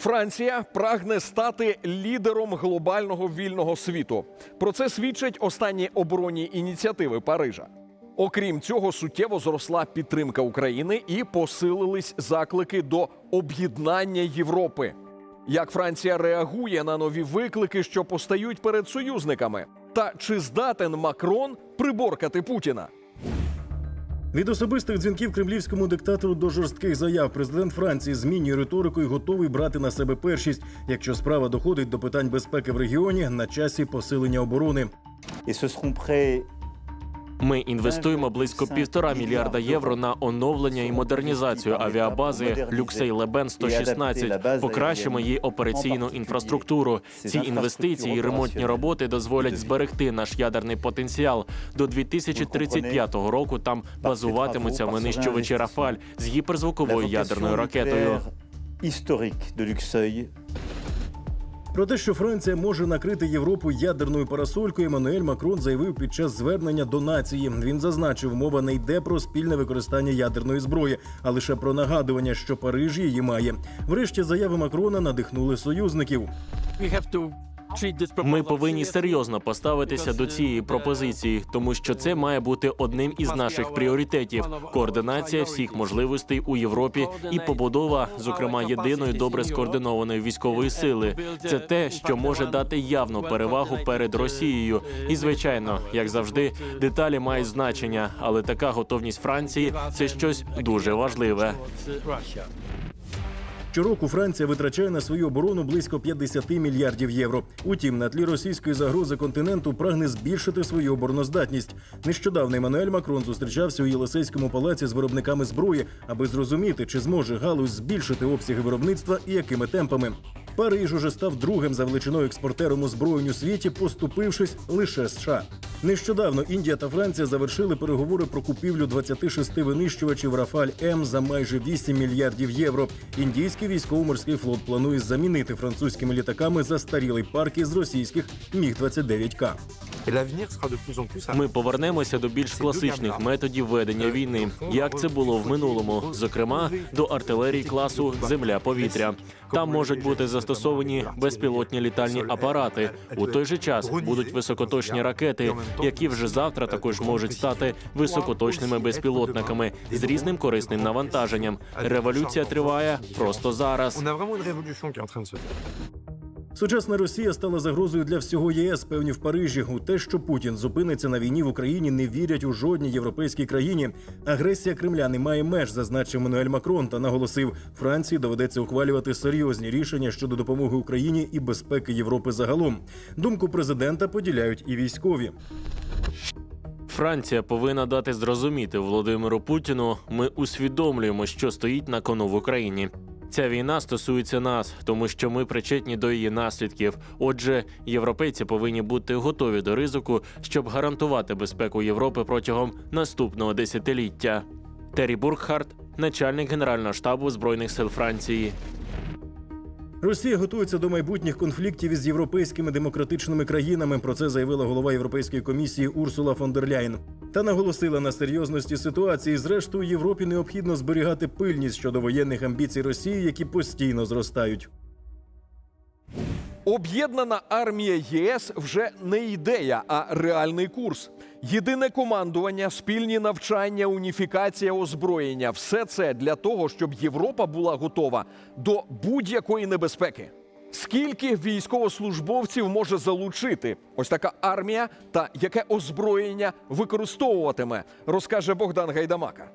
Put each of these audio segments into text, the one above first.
Франція прагне стати лідером глобального вільного світу. Про це свідчать останні оборонні ініціативи Парижа. Окрім цього, суттєво зросла підтримка України і посилились заклики до об'єднання Європи. Як Франція реагує на нові виклики, що постають перед союзниками? Та чи здатен Макрон приборкати Путіна? Від особистих дзвінків кремлівському диктатору до жорстких заяв президент Франції змінює риторику і готовий брати на себе першість, якщо справа доходить до питань безпеки в регіоні на часі посилення оборони. Ми інвестуємо близько півтора мільярда євро на оновлення і модернізацію авіабази Люксей Лебен 116 Покращимо її операційну інфраструктуру. Ці інвестиції і ремонтні роботи дозволять зберегти наш ядерний потенціал. До 2035 року там базуватимуться винищувачі Рафаль з гіперзвуковою ядерною ракетою. historique de Luxeuil Про те, що Франція може накрити Європу ядерною парасолькою, Еммануель Макрон заявив під час звернення до нації. Він зазначив, мова не йде про спільне використання ядерної зброї, а лише про нагадування, що Париж її має. Врешті заяви Макрона надихнули союзників. Ми повинні серйозно поставитися до цієї пропозиції, тому що це має бути одним із наших пріоритетів: координація всіх можливостей у Європі і побудова, зокрема, єдиної добре скоординованої військової сили. Це те, що може дати явну перевагу перед Росією. І звичайно, як завжди, деталі мають значення, але така готовність Франції це щось дуже важливе. Щороку Франція витрачає на свою оборону близько 50 мільярдів євро. Утім, на тлі російської загрози континенту прагне збільшити свою обороноздатність. Нещодавно Еммануель Макрон зустрічався у Єлисейському палаці з виробниками зброї, аби зрозуміти, чи зможе галузь збільшити обсяги виробництва і якими темпами. Париж уже став другим за величиною експортером озброєнь у світі, поступившись лише США. Нещодавно Індія та Франція завершили переговори про купівлю 26 винищувачів Рафаль М за майже 8 мільярдів євро. Індійський військово-морський флот планує замінити французькими літаками застарілий парк із російських міг 29 к Ми повернемося до більш класичних методів ведення війни, як це було в минулому, зокрема до артилерії класу Земля-повітря. Там можуть бути застосовані безпілотні літальні апарати. У той же час будуть високоточні ракети, які вже завтра також можуть стати високоточними безпілотниками з різним корисним навантаженням. Революція триває просто зараз. Сучасна Росія стала загрозою для всього ЄС, певні в Парижі. У те, що Путін зупиниться на війні в Україні, не вірять у жодній європейській країні. Агресія Кремля не має меж, зазначив Мануель Макрон та наголосив, Франції доведеться ухвалювати серйозні рішення щодо допомоги Україні і безпеки Європи загалом. Думку президента поділяють і військові. Франція повинна дати зрозуміти Володимиру Путіну. Ми усвідомлюємо, що стоїть на кону в Україні. Ця війна стосується нас, тому що ми причетні до її наслідків. Отже, європейці повинні бути готові до ризику, щоб гарантувати безпеку Європи протягом наступного десятиліття. Террі Бургхарт, начальник генерального штабу збройних сил Франції. Росія готується до майбутніх конфліктів із європейськими демократичними країнами. Про це заявила голова Європейської комісії Урсула фон дер Ляйн. Та наголосила на серйозності ситуації. Зрештою, Європі необхідно зберігати пильність щодо воєнних амбіцій Росії, які постійно зростають. Об'єднана армія ЄС вже не ідея, а реальний курс. Єдине командування, спільні навчання, уніфікація озброєння все це для того, щоб Європа була готова до будь-якої небезпеки. Скільки військовослужбовців може залучити ось така армія та яке озброєння використовуватиме, розкаже Богдан Гайдамака.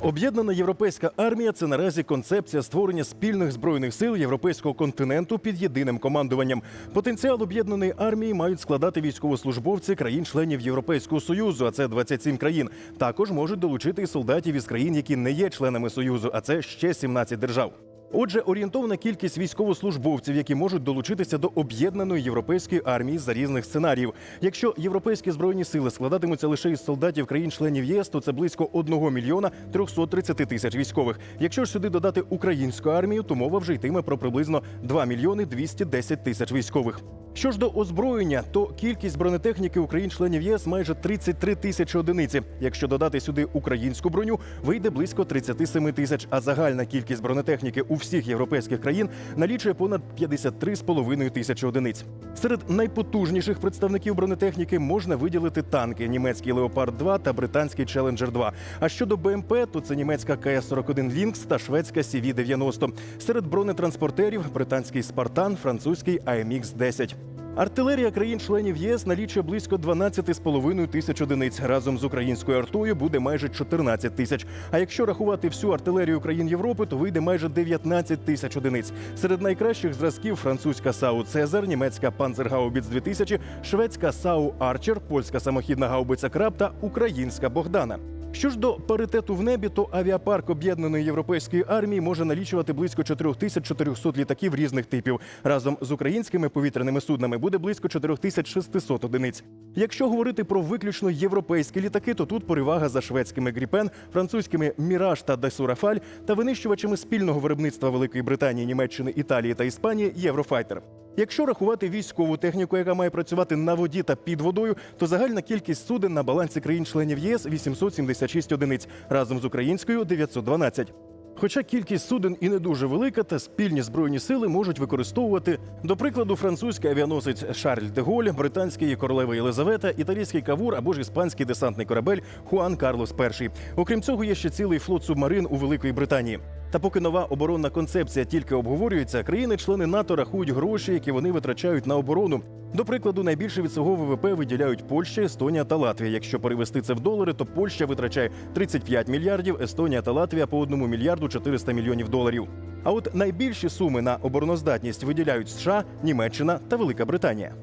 Об'єднана європейська армія це наразі концепція створення спільних збройних сил європейського континенту під єдиним командуванням. Потенціал об'єднаної армії мають складати військовослужбовці країн-членів Європейського союзу, а це 27 країн. Також можуть долучити солдатів із країн, які не є членами союзу, а це ще 17 держав. Отже, орієнтовна кількість військовослужбовців, які можуть долучитися до об'єднаної європейської армії за різних сценаріїв. Якщо європейські збройні сили складатимуться лише із солдатів країн-членів ЄС, то це близько 1 мільйона 330 тисяч військових. Якщо ж сюди додати українську армію, то мова вже йтиме про приблизно 2 мільйони 210 тисяч військових. Що ж до озброєння, то кількість бронетехніки Україн-членів ЄС майже 33 тисячі одиниці. Якщо додати сюди українську броню, вийде близько 37 тисяч. А загальна кількість бронетехніки у всіх європейських країн налічує понад 53,5 тисячі одиниць. Серед найпотужніших представників бронетехніки можна виділити танки: німецький Леопард 2 та британський Челенджер 2 А щодо БМП, то це німецька КС-41 Лінкс та шведська CV-90. Серед бронетранспортерів британський Спартан, французький AMX 10 Артилерія країн-членів єС налічує близько 12,5 тисяч одиниць. Разом з українською артою буде майже 14 тисяч. А якщо рахувати всю артилерію країн Європи, то вийде майже 19 тисяч одиниць. Серед найкращих зразків французька САУ Цезар, німецька Панцергаубіц 2000, шведська САУ Арчер, польська самохідна гаубиця Краб та українська Богдана. Що ж до паритету в небі, то авіапарк об'єднаної європейської армії може налічувати близько 4400 літаків різних типів. Разом з українськими повітряними суднами буде близько 4600 одиниць. Якщо говорити про виключно європейські літаки, то тут перевага за шведськими Гріпен, французькими Міраж та Десу Рафаль та винищувачами спільного виробництва Великої Британії, Німеччини, Італії та Іспанії Єврофайтер. Якщо рахувати військову техніку, яка має працювати на воді та під водою, то загальна кількість суден на балансі країн-членів ЄС 876 одиниць, разом з українською 912. Хоча кількість суден і не дуже велика, та спільні збройні сили можуть використовувати, до прикладу, французький авіаносець Шарль де Голь, британський королева Єлизавета, італійський кавур або ж іспанський десантний корабель Хуан Карлос І. Окрім цього, є ще цілий флот субмарин у Великої Британії. Та поки нова оборонна концепція тільки обговорюється, країни-члени НАТО рахують гроші, які вони витрачають на оборону. До прикладу, найбільше від свого ВВП виділяють Польща, Естонія та Латвія. Якщо перевести це в долари, то Польща витрачає 35 мільярдів, Естонія та Латвія по 1 мільярду 400 мільйонів доларів. А от найбільші суми на обороноздатність виділяють США, Німеччина та Велика Британія.